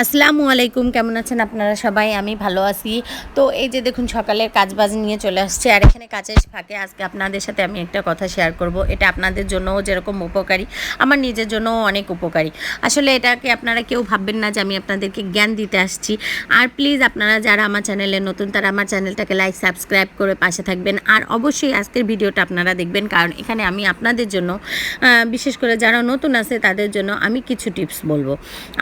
আসসালামু আলাইকুম, কেমন আছেন আপনারা সবাই? আমি ভালো আছি। তো এই যে দেখুন, সকালের কাজবাজ নিয়ে চলে আসছে আর এখানে কাজের ফাঁকে আজকে আপনাদের সাথে আমি একটা কথা শেয়ার করব। এটা আপনাদের জন্যও যেরকম উপকারী, আমার নিজের জন্যও অনেক উপকারী। আসলে এটাকে আপনারা কেউ ভাববেন না যে আমি আপনাদেরকে জ্ঞান দিতে আসছি। আর প্লিজ আপনারা যারা আমার চ্যানেলে নতুন, তারা আমার চ্যানেলটাকে লাইক সাবস্ক্রাইব করে পাশে থাকবেন। আর অবশ্যই আজকের ভিডিওটা আপনারা দেখবেন, কারণ এখানে আমি আপনাদের জন্য বিশেষ করে যারা নতুন আছে, তাদের জন্য আমি কিছু টিপস বলব।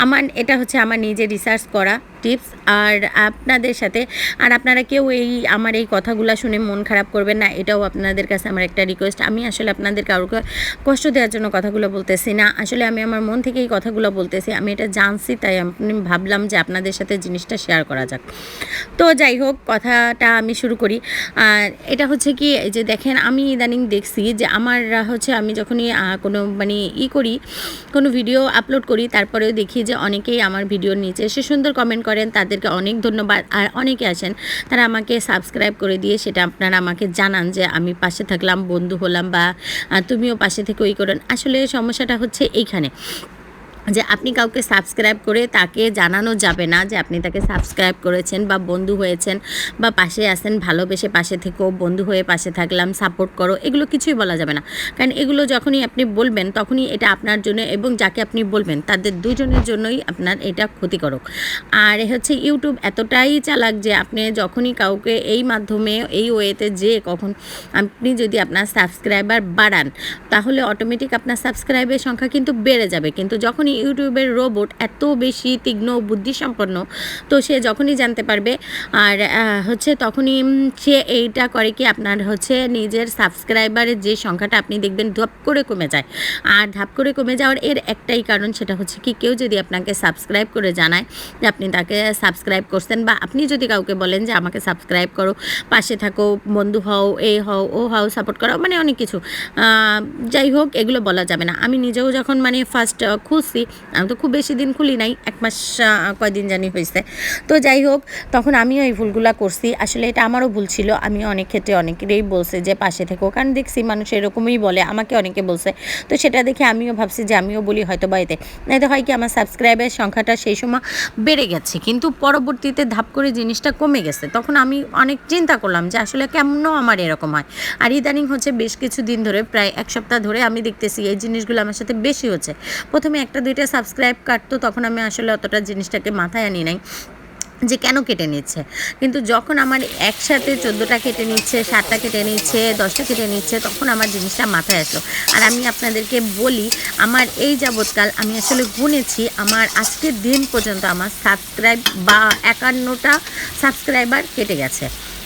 আমার, এটা হচ্ছে আমার নিজে রিসার্চ করা টিপস আর আপনাদের সাথে, আর আপনারা কেউ এই, আমার এই কথাগুলো শুনে মন খারাপ করবেন না, এটাও আপনাদের কাছে আমার একটা রিকোয়েস্ট আমি আসলে আপনাদের কাউকে কষ্ট দেওয়ার জন্য কথাগুলো বলতেছি না। আসলে আমি আমার মন থেকে এই কথাগুলো বলতেছি, আমি এটা জানছি, তাই আমি ভাবলাম যে আপনাদের সাথে জিনিসটা শেয়ার করা যাক। তো যাই হোক, কথাটা আমি শুরু করি। আর এটা হচ্ছে কি যে দেখেন, আমি ইদানিং দেখছি যে আমার হচ্ছে, আমি যখনই কোনো মানে ই করি, কোনো ভিডিও আপলোড করি, তারপরেও দেখি যে অনেকেই আমার ভিডিওর নিচে এসে সুন্দর কমেন্ট করেন, তাদেরকে অনেক ধন্যবাদ। আর অনেকে আছেন, তারা আমাকে সাবস্ক্রাইব করে দিয়ে সেটা আপনারা আমাকে জানান যে আমি পাশে থাকলাম, বন্ধু হলাম বা তুমিও পাশে থেকে ওই করেন। আসলে সমস্যাটা হচ্ছে এইখানে। যে আপনি কাউকে সাবস্ক্রাইব করে তাকে জানানো যাবে না যে আপনি তাকে সাবস্ক্রাইব করেছেন বা বন্ধু হয়েছেন বা পাশে আছেন, ভালোবেসে পাশে থেকেও বন্ধু হয়ে পাশে থাকলাম সাপোর্ট করো, এগুলো কিছুই বলা যাবে না। কারণ এগুলো যখনই আপনি বলবেন, তখনই এটা আপনার জন্য এবং যাকে আপনি বলবেন, তাদের দুজনের জন্যই আপনার এটা ক্ষতিকারক। আর হচ্ছে ইউটিউব এতটাই চালাক যে আপনি যখনই কাউকে এই মাধ্যমে, এই ওয়েতে যে কখন আপনি যদি আপনার সাবস্ক্রাইবার বাড়ান, তাহলে অটোমেটিক আপনার সাবস্ক্রাইবের সংখ্যা কিন্তু বেড়ে যাবে। কিন্তু যখনই ইউটিউবের রোবট এত বেশি তীক্ষ্ণ, বুদ্ধিসম্পন্ন, তো সে যখনই জানতে পারবে, আর হচ্ছে তখনই সে এইটা করে কি আপনার হচ্ছে নিজের সাবস্ক্রাইবারের যে সংখ্যাটা আপনি দেখবেন ধপ করে কমে যায়। আর ধাপ করে কমে যাওয়ার এর একটাই কারণ সেটা হচ্ছে কি, কেউ যদি আপনাকে সাবস্ক্রাইব করে জানায় যে আপনি তাকে সাবস্ক্রাইব করছেন বা আপনি যদি কাউকে বলেন যে আমাকে সাবস্ক্রাইব করো, পাশে থাকো, বন্ধু হও, এ হও, ও হও, সাপোর্ট করো মানে অনেক কিছু। যাই হোক, এগুলো বলা যাবে না। আমি নিজেও যখন মানে ফার্স্ট খুলছি আমি তো খুব বেশি দিন খুলি নাই, এক মাস কয়দিন জানি হয়েছে। তো যাই হোক, তখন আমিও এই ভুলগুলা করছি। আসলে এটা আমারও ভুল ছিল। আমি অনেক ক্ষেত্রে অনেকেরই বলছে যে, পাশে থেকো। কারণ দেখছি মানুষ এরকমই বলে, আমাকে অনেকে বলছে। তো সেটা দেখে আমিও ভাবছি যে, আমিও বলি হয়তো বা এতে। এতে হয় কি, আমার সাবস্ক্রাইবের সংখ্যাটা সেই সময় বেড়ে গেছে। কিন্তু পরবর্তীতে ধাপ করে জিনিসটা কমে গেছে। তখন আমি অনেক চিন্তা করলাম যে, আসলে কেমন আমার এরকম হয়? আর ইদানিং হচ্ছে বেশ কিছু দিন ধরে, প্রায় এক সপ্তাহ ধরে আমি দেখতেছি, এই জিনিসগুলো আমার সাথে বেশি হচ্ছে। প্রথমে একটা দুইটা সাবস্ক্রাইব কাটতো, তখন আমি আসলে অতটা জিনিসটাকে মাথায় আনি নাই যে কেন কেটে নিচ্ছে। কিন্তু যখন আমার একসাথে চোদ্দোটা কেটে নিচ্ছে, সাতটা কেটে নিচ্ছে, দশটা কেটে নিচ্ছে, তখন আমার জিনিসটা মাথায় আসলো। আর আমি আপনাদেরকে বলি, আমার এই যাবৎকাল আমি আসলে গুনেছি, আমার আজকের দিন পর্যন্ত আমার সাবস্ক্রাইব বা একান্নটা সাবস্ক্রাইবার কেটে গেছে।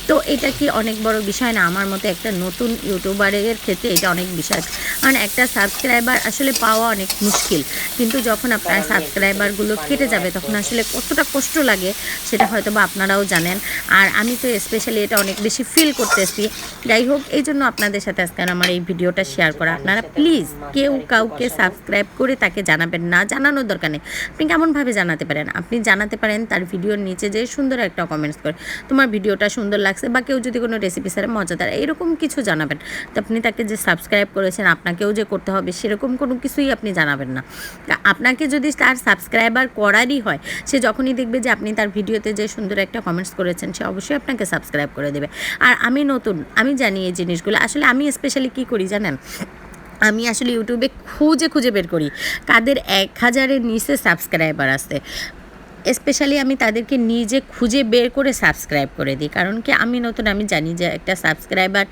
তো এটা কি অনেক বড় বিষয় না? আমার মতো একটা নতুন ইউটিউবারের ক্ষেত্রে এটা অনেক বিষয়। কারণ একটা সাবস্ক্রাইবার আসলে পাওয়া অনেক মুশকিল। কিন্তু যখন আপনার সাবস্ক্রাইবারগুলো কেটে যাবে, তখন আসলে কতটা কষ্ট লাগে সেটা হয়তো বা আপনারাও জানেন। আর আমি তো স্পেশালি এটা অনেক বেশি ফিল করতেছি। যাই হোক, এই জন্য আপনাদের সাথে আজকে আমার এই ভিডিওটা শেয়ার করা। আপনারা প্লিজ কেউ কাউকে সাবস্ক্রাইব করে তাকে জানাবেন না। জানানোর দরকার নেই। আপনি কেমনভাবে জানাতে পারেন? আপনি জানাতে পারেন তার ভিডিওর নিচে যে সুন্দর একটা কমেন্টস করে। তোমার ভিডিওটা সুন্দর লাগছে বা কেউ যদি কোনো রেসিপি স্যার মজাদার এরকম কিছু জানাবেন, তো আপনি তাকে যে সাবস্ক্রাইব করেছেন, আপনাকেও যে করতে হবে সেরকম কোনো কিছুই আপনি জানাবেন না। আপনাকে যদি তার সাবস্ক্রাইবার করারই হয়, সে যখনই দেখবে যে আপনি তার ভিডিওতে যে সুন্দর একটা কমেন্টস করেছেন, সে অবশ্যই আপনাকে সাবস্ক্রাইব করে দেবে। আর আমি নতুন, আমি জানি এই জিনিসগুলো, আসলে আমি স্পেশালি কী করি জানেন? আমি আসলে ইউটিউবে খুঁজে খুঁজে বের করি, কাদের এক হাজারের নিচে সাবস্ক্রাইবার আছে। স্পেশালি আমি তাদেরকে নিজে খুঁজে বের করে সাবস্ক্রাইব করে দিই। কারণ কি, আমি নতুন, আমি জানি যে একটা সাবস্ক্রাইবার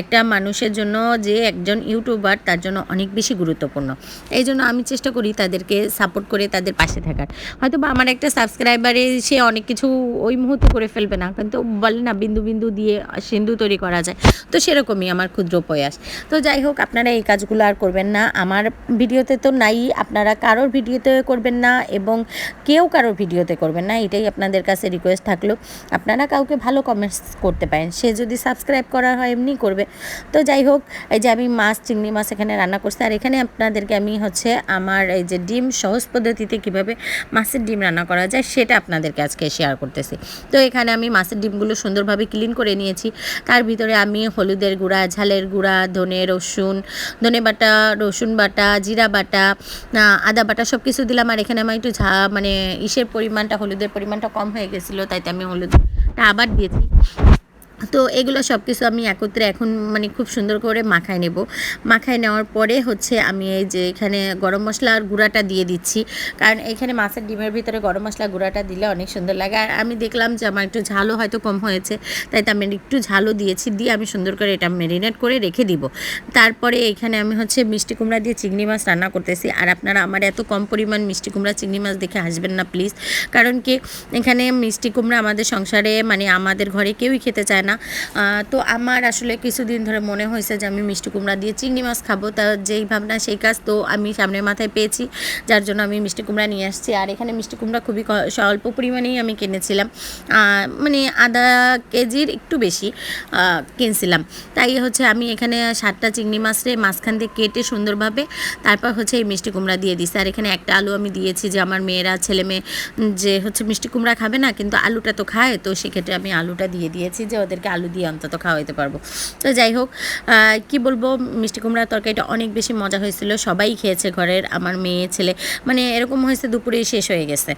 একটা মানুষের জন্য যে একজন ইউটিউবার তার জন্য অনেক বেশি গুরুত্বপূর্ণ। এই জন্য আমি চেষ্টা করি তাদেরকে সাপোর্ট করে তাদের পাশে থাকার। হয়তো বা আমার একটা সাবস্ক্রাইবারে সে অনেক কিছু ওই মুহূর্তে করে ফেলবে না। কিন্তু বলে না, বিন্দু বিন্দু দিয়ে সিন্ধু তৈরি করা যায়। তো সেরকমই আমার ক্ষুদ্র প্রয়াস। তো যাই হোক, আপনারা এই কাজগুলো আর করবেন না। আমার ভিডিওতে তো নাই, আপনারা কারোর ভিডিওতে করবেন না এবং কেউ কারোর ভিডিওতে করবেন না, এটাই আপনাদের কাছে রিকোয়েস্ট থাকল। আপনারা কাউকে ভালো কমেন্টস করতে পারেন, সে যদি সাবস্ক্রাইব করা হয় এমনি করবে। তো যাই হোক, এই যে আমি মাছ, চিংড়ি মাছ এখানে রান্না করছি, আর এখানে আপনাদেরকে আমি হচ্ছে আমার এই যে ডিম সহজ পদ্ধতিতে কীভাবে মাছের ডিম রান্না করা যায়, সেটা আপনাদেরকে আজকে শেয়ার করতেছি। তো এখানে আমি মাছের ডিমগুলো সুন্দরভাবে ক্লিন করে নিয়েছি। তার ভিতরে আমি হলুদের গুঁড়া, ঝালের গুঁড়া, ধনে, রসুন, ধনে বাটা, রসুন বাটা, জিরা বাটা, আদা বাটা সব কিছু দিলাম, আর এখানে আমার একটু ঝা মানে ইসের পরিমাণ পরিমাণটা হলুদের পরিমাণটা কম হয়ে গেছিল তাই তো আমি হলুদটা আবার দিয়েছি। তো এগুলো সব কিছু আমি একত্রে এখন মানে খুব সুন্দর করে মাখায় নেব। মাখায় নেওয়ার পরে হচ্ছে আমি এই যে এখানে গরম মশলার গুঁড়াটা দিয়ে দিচ্ছি। কারণ এখানে মাছের ডিমের ভিতরে গরম মশলা গুঁড়াটা দিলে অনেক সুন্দর লাগে। আর আমি দেখলাম যে আমার একটু ঝালও হয়তো কম হয়েছে, তাই তো আমি একটু ঝালও দিয়েছি, দিয়ে আমি সুন্দর করে এটা ম্যারিনেট করে রেখে দিব। তারপরে এখানে আমি হচ্ছে মিষ্টি কুমড়া দিয়ে চিংড়ি মাছ রান্না করতেছি। আর আপনারা আমার এত কম পরিমাণ মিষ্টি কুমড়া, চিংড়ি মাছ দেখে আসবেন না, প্লিজ। কারণ কি, এখানে মিষ্টি কুমড়া আমাদের সংসারে মানে আমাদের ঘরে কেউই খেতে চায় না। তো আমার আসলে কিছুদিন ধরে মনে হয়েছে যে আমি মিষ্টি কুমড়া দিয়ে চিংড়ি মাছ খাব। তা যেই ভাবনা, সেই কাজ তো আমি সামনের মাথায় পেয়েছি, যার জন্য আমি মিষ্টি কুমড়া নিয়ে আসছি। আর এখানে মিষ্টি কুমড়া খুবই স্বল্প পরিমাণেই আমি কিনেছিলাম। মানে আধা কেজির একটু বেশি কিনছিলাম। তাই হচ্ছে আমি এখানে সাতটা চিংড়ি মাছরে মাঝখান দিয়ে কেটে সুন্দরভাবে তারপর হচ্ছে এই মিষ্টি কুমড়া দিয়ে দিছি আর এখানে একটা আলু আমি দিয়েছি যে আমার মেয়েরা, ছেলে মেয়ে যে হচ্ছে মিষ্টি কুমড়া খাবে না, কিন্তু আলুটা তো খায়, তো সেক্ষেত্রে আমি আলুটা দিয়ে দিয়েছি যে ওদেরকে আলু দিয়ে অন্তত খাওয়াইতে পারব। তো যাই হোক কি বলব, মিষ্টি কুমড়ার তরকারিটা অনেক বেশি মজা হয়েছিল। সবাই খেয়েছে ঘরের, আমার মেয়ে, ছেলে মানে এরকম হয়েছে দুপুরেই শেষ হয়ে গেছে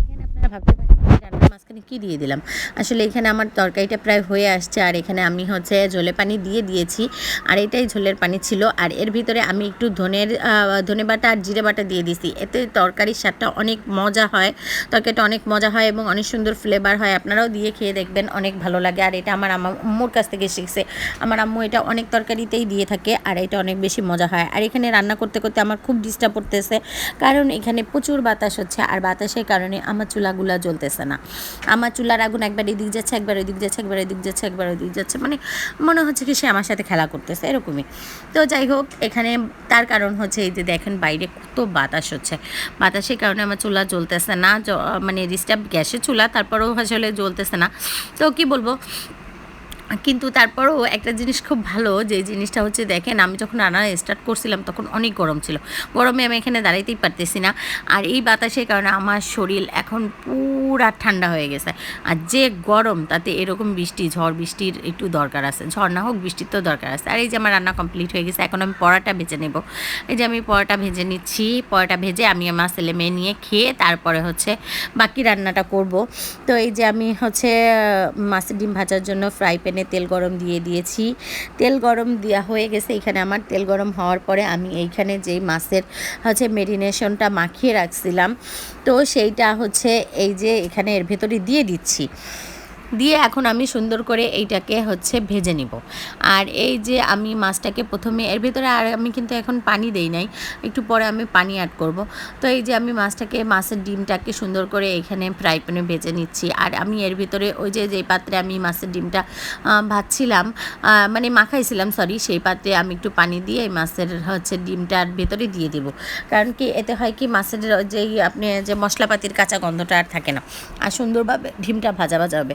এখানে আপনারা ভাবতে পারেন যে মাঝখানে কী দিয়ে দিলাম? আসলে এখানে আমার তরকারিটা প্রায় হয়ে আসছে আর এখানে আমি হচ্ছে ঝোলে পানি দিয়ে দিয়েছি। আর এটাই ঝোলের পানি ছিল। আর এর ভিতরে আমি একটু ধনের ধনে বাটা আর জিরে বাটা দিয়ে দিছি। এতে তরকারির স্বাদটা অনেক মজা হয়। তরকারিটা অনেক মজা হয় এবং অনেক সুন্দর ফ্লেভার হয়। আপনারাও দিয়ে খেয়ে দেখবেন, অনেক ভালো লাগে। আর এটা আমার আমা- আম্মুর কাছ থেকে শিখছে। আমার আম্মু এটা অনেক তরকারিতেই দিয়ে থাকে আর এটা অনেক বেশি মজা হয়। আর এখানে রান্না করতে করতে আমার খুব ডিস্টার্ব করতেছে। কারণ এখানে প্রচুর বাতাস হচ্ছে। আর বাতাসের কারণে আমার চুলাগুলা জ্বলতেছে না। আমার চুলার আগুন একবার এদিক যাচ্ছে, একবার এদিক যাচ্ছে, একবার এদিক যাচ্ছে, একবার এদিক যাচ্ছে। মানে মনে হচ্ছে কি সে আমার সাথে খেলা করতেছে, এরকমই। তো যাই হোক, এখানে তার কারণ হচ্ছে এই যে দেখেন বাইরে কত বাতাস হচ্ছে। বাতাসের কারণে আমার চুলা জ্বলতেছে না মানে ডিস্টার্ব গ্যাসের চুলা, তারপরেও আসলে জ্বলতেছে না। তো কি বলব? কিন্তু তারপরও একটা জিনিস খুব ভালো, যে জিনিসটা হচ্ছে দেখেন, আমি যখন রান্না স্টার্ট করছিলাম তখন অনেক গরম ছিল। গরমে আমি এখানে দাঁড়াইতেই পারতেছি না। আর এই বাতাসের কারণে আমার শরীর এখন পুরা ঠান্ডা হয়ে গেছে। আর যে গরম, তাতে এরকম বৃষ্টি, ঝড় বৃষ্টির একটু দরকার আছে। ঝড় না হোক, বৃষ্টির তো দরকার আছে। আর এই যে আমার রান্না কমপ্লিট হয়ে গেছে, এখন আমি পরোটা ভেজে নেব। এই যে আমি পরোটা ভেজে নিচ্ছি, পরোটা ভেজে আমি আমার ছেলে মেয়ে নিয়ে খেয়ে তারপরে হচ্ছে বাকি রান্নাটা করব। তো এই যে আমি হচ্ছে, মাছের ডিম ভাজার জন্য ফ্রাই প্যানে তেল গরম দিয়ে দিয়েছি। তেল গরম দেওয়া হয়ে গেছে, এখানে আমার তেল গরম হওয়ার পরে আমি এইখানে যেই মাছের হচ্ছে মেরিনেশনটা মাখিয়ে রাখছিলাম, তো সেইটা হচ্ছে এই যে এখানে এর ভেতরে দিয়ে দিচ্ছি। দিয়ে এখন আমি সুন্দর করে এইটাকে হচ্ছে ভেজে নিব। আর এই যে আমি মাছটাকে প্রথমে, এর ভিতরে আর আমি কিন্তু এখন পানি দেই নাই, একটু পরে আমি পানি অ্যাড করব। তো এই যে আমি মাছটাকে, মাছের ডিমটাকে সুন্দর করে এখানে ফ্রাই প্যানে ভেজে নিচ্ছি। আর আমি এর ভিতরে ওই যে, যেই পাত্রে আমি মাছের ডিমটা ভাজছিলাম মানে মাখাইছিলাম সরি সেই পাত্রে আমি একটু পানি দিয়ে এই মাছের হচ্ছে ডিমটার ভেতরে দিয়ে দেবো। কারণ কি, এতে হয় কি, মাছের যেই আপনি যে মশলাপাতির কাঁচা গন্ধটা আর থাকে না। আর সুন্দরভাবে ডিমটা ভাজা ভাজা হবে।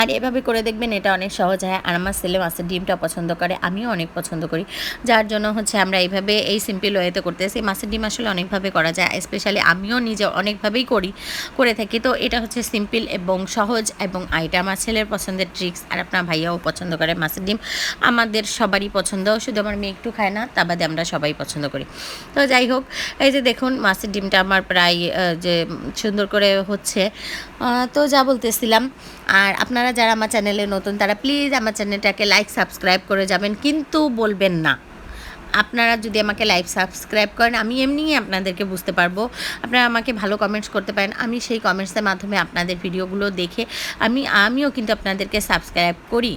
আর এভাবে করে দেখবেন এটা অনেক সহজ হয়। আর আমার ছেলে মাছের ডিমটা পছন্দ করে, আমিও অনেক পছন্দ করি। যার জন্য হচ্ছে আমরা এইভাবে এই সিম্পল ওয়েতে করতেছি মাছের ডিম আসলে অনেকভাবে করা যায় স্পেশালি আমিও নিজে অনেকভাবেই করি, করে থাকি। তো এটা হচ্ছে সিম্পল এবং সহজ এবং এটা আমার ছেলের পছন্দের ট্রিক্স আর আপনার ভাইয়াও পছন্দ করে মাছের ডিম। আমাদের সবারই পছন্দ, শুধু আমার মেয়ে একটু খায় না, তা বাদে আমরা সবাই পছন্দ করি। তো যাই হোক, এই যে দেখুন মাছের ডিমটা আমার প্রায় যে সুন্দর করে হচ্ছে তো যা বলতেছিলাম। আর আপনারা যারা আমার চ্যানেলে নতুন, তারা প্লিজ আমার চ্যানেলটাকে লাইক সাবস্ক্রাইব করে যাবেন। কিন্তু বলবেন না। আপনারা যদি আমাকে লাইভ সাবস্ক্রাইব করেন, আমি এমনিই আপনাদেরকে বুঝতে পারব। আপনারা আমাকে ভালো কমেন্টস করতে পারেন। আমি সেই কমেন্টসের মাধ্যমে আপনাদের ভিডিওগুলো দেখে, আমি, আমিও কিন্তু আপনাদেরকে সাবস্ক্রাইব করি।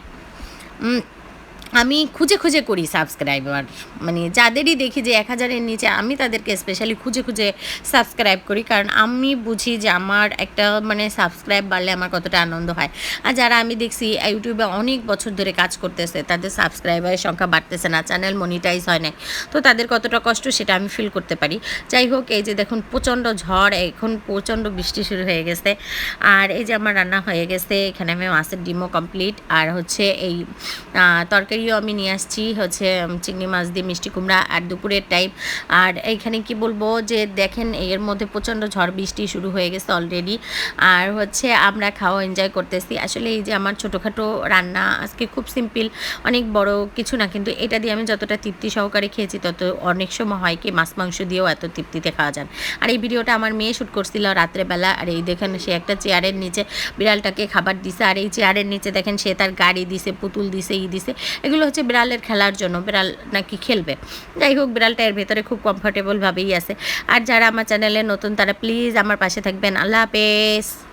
আমি খুঁজে খুঁজে করি সাবস্ক্রাইবার মানে যাদেরই দেখি যে এক হাজারের নিচে, আমি তাদেরকে স্পেশালি খুঁজে খুঁজে সাবস্ক্রাইব করি। কারণ আমি বুঝি যে আমার একটা মানে সাবস্ক্রাইব বাড়লে আমার কতটা আনন্দ হয়। আর যারা আমি দেখছি ইউটিউবে অনেক বছর ধরে কাজ করতেছে, তাদের সাবস্ক্রাইবারের সংখ্যা বাড়তেছে না চ্যানেল মনিটাইজ হয় না তো তাদের কতটা কষ্ট সেটা আমি ফিল করতে পারি। যাই হোক, এই যে দেখুন, প্রচণ্ড ঝড়, এখন প্রচণ্ড বৃষ্টি শুরু হয়ে গেছে। আর এই যে আমার রান্না হয়ে গেছে, এখানে আমি মাছের ডিমও কমপ্লিট আর হচ্ছে এই তরকারি তরকারিও আমি নিয়ে আসছি হচ্ছে চিংড়ি মাছ দিয়ে মিষ্টি কুমড়া আর দুপুরের টাইম আর এইখানে কি বলব যে দেখেন, এর মধ্যে প্রচণ্ড ঝড় বৃষ্টি শুরু হয়ে গেছে অলরেডি আর হচ্ছে আমরা খাওয়া এনজয় করতেছি। আসলে এই যে আমার ছোটোখাটো রান্না, আজকে খুব সিম্পল অনেক বড় কিছু না, কিন্তু এটা দিয়ে আমি যতটা তৃপ্তি সহকারে খেয়েছি, তত অনেক সময় হয় কি মাছ মাংস দিয়েও এত তৃপ্তিতে খাওয়া যান। আর এই ভিডিওটা আমার মেয়ে শ্যুট করছিল রাত্রেবেলা, আর এই দেখেন সে একটা চেয়ারের নিচে বিড়ালটাকে খাবার দিছে। আর এই চেয়ারের নিচে দেখেন সে তার গাড়ি দিছে, পুতুল দিছে, ই দিছে। এগুলো হচ্ছে বিড়ালের খেলার জন্য, বিড়াল নাকি খেলবে। যাই হোক, বিড়ালটা এর ভেতরে খুব কমফোর্টেবলভাবেই আছে। আর যারা আমার চ্যানেলে নতুন, তারা প্লিজ আমার পাশে থাকবেন। আল্লাহ হাফেজ।